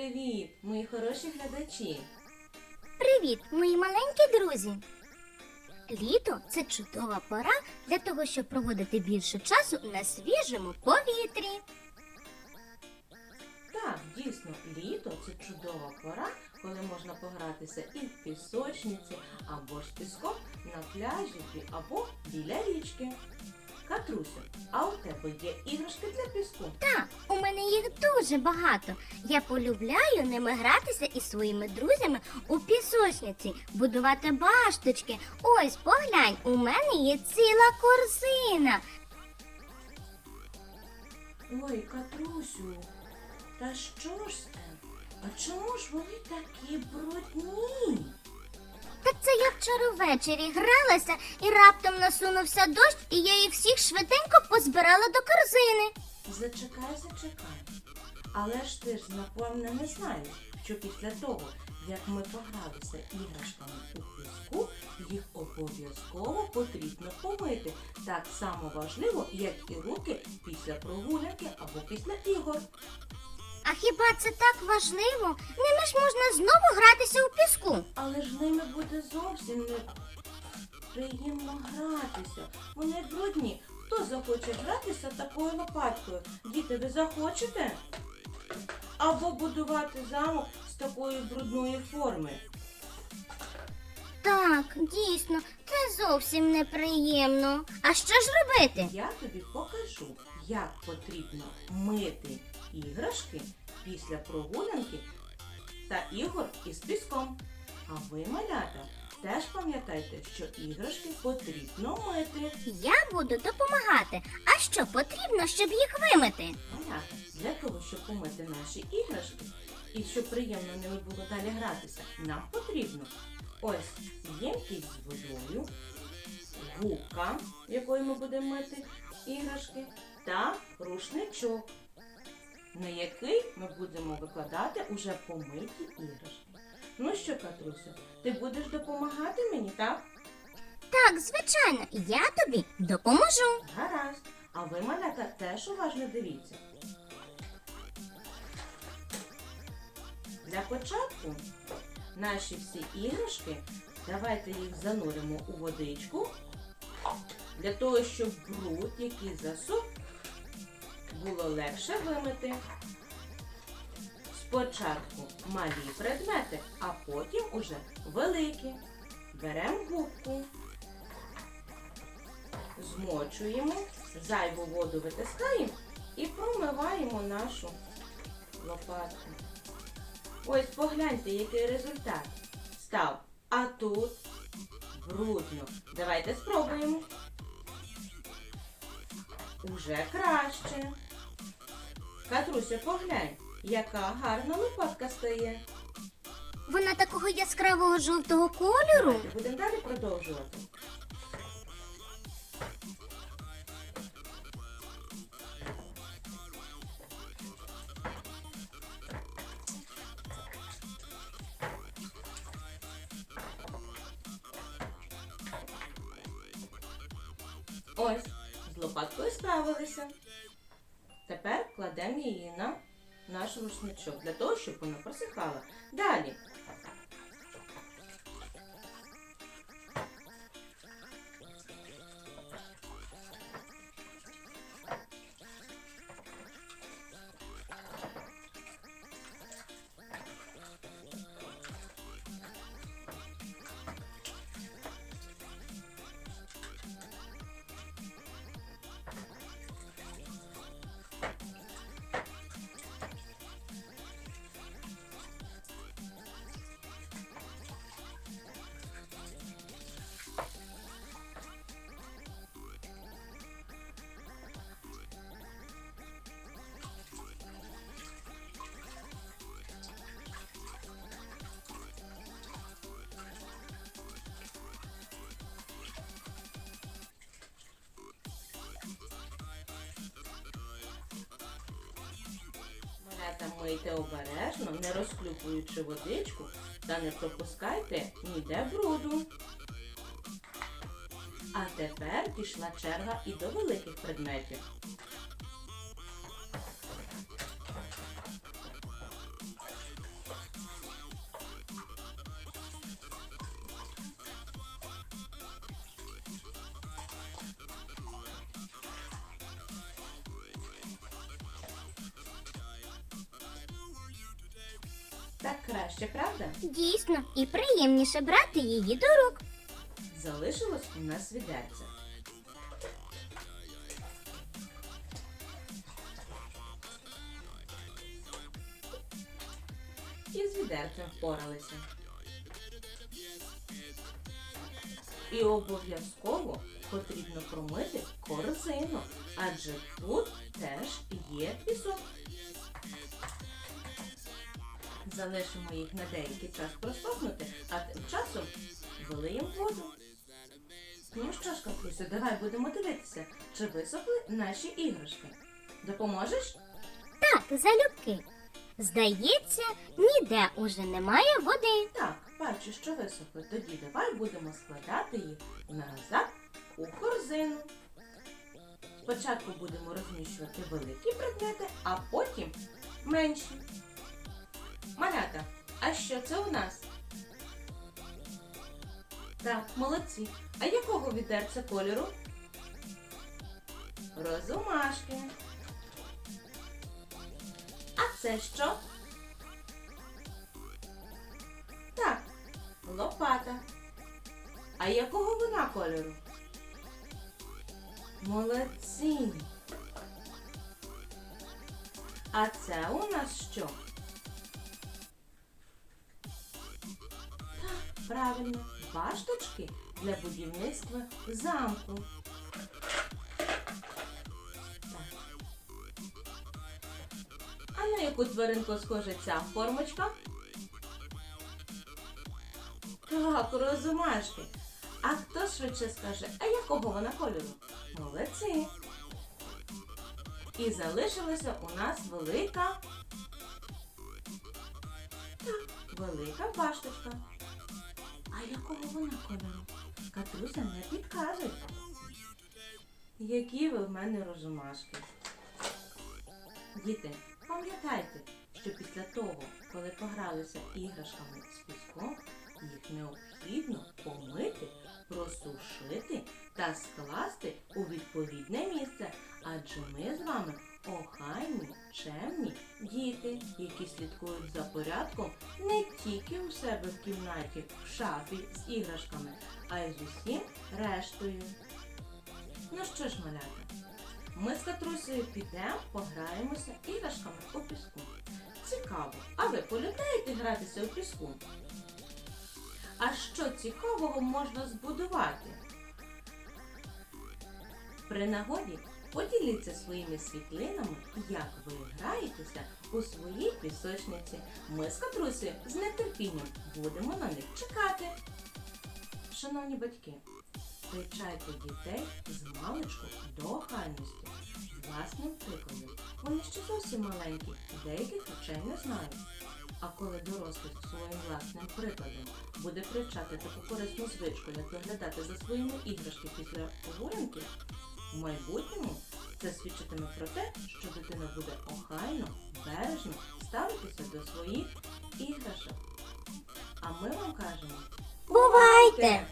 Привіт, мої хороші глядачі! Привіт, мої маленькі друзі! Літо це чудова пора для того, щоб проводити більше часу на свіжому повітрі. Так, дійсно, літо це чудова пора, коли можна погратися і в пісочниці, або ж піском на пляжі або біля річки. Катрусю, а у тебе є іграшки для піску? Так, у мене їх дуже багато. Я полюбляю ними гратися із своїми друзями у пісочниці, будувати башточки. Ось поглянь, у мене є ціла корзина. Ой, Катрусю, та що ж це? А чому ж вони такі брудні? Вчора ввечері гралася і раптом насунувся дощ, і я їх всіх швиденько позбирала до корзини. Зачекай, зачекай. Але ж ти ж напевне не знаєш, що після того, як ми погралися іграшками у піску, їх обов'язково потрібно помити. Так само важливо, як і руки після прогулянки або після ігор. А хіба це так важливо? Ними ж можна знову гратися у піску. Але ж ними буде зовсім не приємно гратися. Вони брудні. Хто захоче гратися такою лопаткою? Діти, ви захочете? Або будувати замок з такої брудної форми. Так, дійсно, це зовсім неприємно. А що ж робити? Я тобі покажу, як потрібно мити іграшки після прогулянки та ігор із піском. А ви, малята, теж пам'ятайте, що іграшки потрібно мити. Я буду допомагати. А що потрібно, щоб їх вимити? Малята, для того, щоб помити наші іграшки і щоб приємно ними було далі гратися, нам потрібно ось ємкість з водою, губка, якою ми будемо мити іграшки, та рушничок, на який ми будемо викладати уже помиті іграшки. Ну що, Катрусю, ти будеш допомагати мені, так? Так, звичайно, я тобі допоможу. Гаразд. А ви, малята, теж уважно дивіться. Для початку наші всі іграшки, давайте їх зануримо у водичку, для того, щоб бруд, який засух, було легше вимити. Спочатку малі предмети, а потім уже великі. Беремо губку змочуємо, зайву воду витискаємо і промиваємо нашу лопатку. Ось погляньте, який результат став. А тут брудно. Давайте спробуємо. Уже краще. Катруся, поглянь, яка гарна лопатка стає. Вона такого яскравого жовтого кольору. Будемо далі продовжувати. Ось, з лопаткою справилися. Тепер кладемо її на наш рушничок для того, щоб вона просихала. Далі Малята мийте обережно, не розклюпуючи водичку та не пропускайте ніде бруду. А тепер пішла черга і до великих предметів. Так краще, правда? Дійсно, і приємніше брати її до рук. Залишилось у нас відерце. І з відерцем впоралися. І обов'язково потрібно промити корзину, адже тут теж є пісок. Залишимо їх на деякий час просохнути, а тим часом вилиємо воду. Ну що ж, Капусю, давай будемо дивитися, чи висохли наші іграшки. Допоможеш? Так, залюбки. Здається, ніде уже немає води. Так, бачу, що висохли. Тоді давай будемо складати їх назад у корзину. Спочатку будемо розміщувати великі предмети, а потім менші. Малята, а що це у нас? Так, молодці. А якого відерця кольору? Розумашки. А це що? Так, лопата. А якого вона кольору? Молодці. А це у нас що? Правильно, башточки для будівництва замку. Так. А на яку тваринку схожа ця формочка? Так, розумашки. А хто швидше скаже, а якого вона кольору? Молодці. І залишилася у нас велика. Так, велика башточка. А якого вона кольору? Катруся не підкаже. Які ви в мене розумашки. Діти, пам'ятайте, що після того, коли погралися іграшками з піском, їх необхідно помити, просушити та скласти у відповідне місце, адже ми з вами охайні, чемні діти, які слідкують за порядком не тільки у себе в кімнаті, в шафі з іграшками, а й з усім рештою. Ну що ж, малята, ми з Катрусею підемо, пограємося іграшками у піску. Цікаво, а ви полюбляєте гратися у піску? А що цікавого можна збудувати? При нагоді поділіться своїми світлинами, як ви граєтеся у своїй пісочниці. Ми з Катрусею з нетерпінням будемо на них чекати. Шановні батьки, привчайте дітей з маличку до охайності. Власним прикладом. Вони ще зовсім маленькі, деяких речей не знають. А коли дорослий своїм власним прикладом буде привчати таку корисну звичку, як доглядати за своїми іграшки після прогулянки, в майбутньому це свідчитиме про те, що дитина буде охайно, бережно ставитися до своїх іграшок. А ми вам кажемо Бувайте!